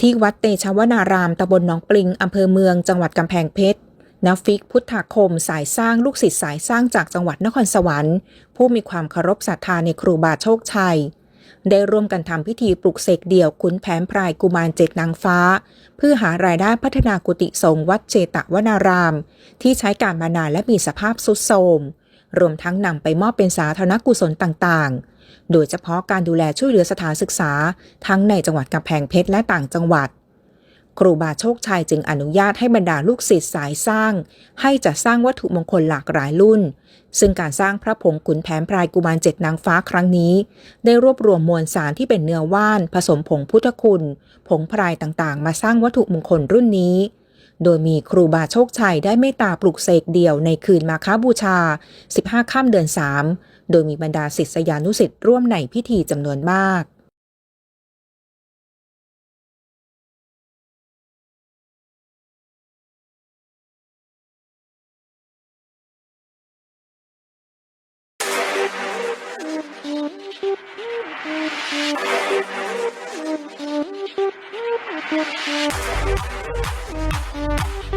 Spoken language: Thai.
ที่วัดเตชวนารามตำบลหนองปลิงอำเภอเมืองจังหวัดกำแพงเพชรนฟิกพุทธาคมสายสร้างลูกศิษย์สายสร้างจากจังหวัดนครสวรรค์ ผู้มีความเคารพศรัทธาในครูบาโชคชัย ได้ร่วมกันทำพิธีปลุกเสกเดี่ยวขุนแผนพรายกุมารเจ็ดนางฟ้า เพื่อหารายได้พัฒนากุฏิสงฆ์วัดเจตวนาราม ที่ใช้การมานานและมีสภาพทรุดโทรม รวมทั้งนำไปมอบเป็นสาธารณกุศลต่างๆ โดยเฉพาะการดูแลช่วยเหลือสถานศึกษา ทั้งในจังหวัดกำแพงเพชรและต่างจังหวัด ครูบาโชคชัยจึงอนุญาตให้บรรดาลูกศิษย์สายสร้าง ให้จัดสร้างวัตถุมงคลหลากหลายรุ่น ซึ่งการสร้างพระผงขุนแผนพรายกุมารเจ็ดนางฟ้าครั้งนี้ ได้รวบรวมมวลสารที่เป็นเนื้อว่าน ผสมผงพุทธคุณ ผงพรายต่างๆ มาสร้างวัตถุมงคลรุ่นนี้ โดยมีครูบาโชคชัยได้เมตตาปลุกเสกเดี่ยวในคืนมาค้าบูชา 15ค่ำเดือน 3 โดยมีบรรดาศิษยานุศิษย์ร่วมในพิธีจำนวนมาก Thank you. Thank you.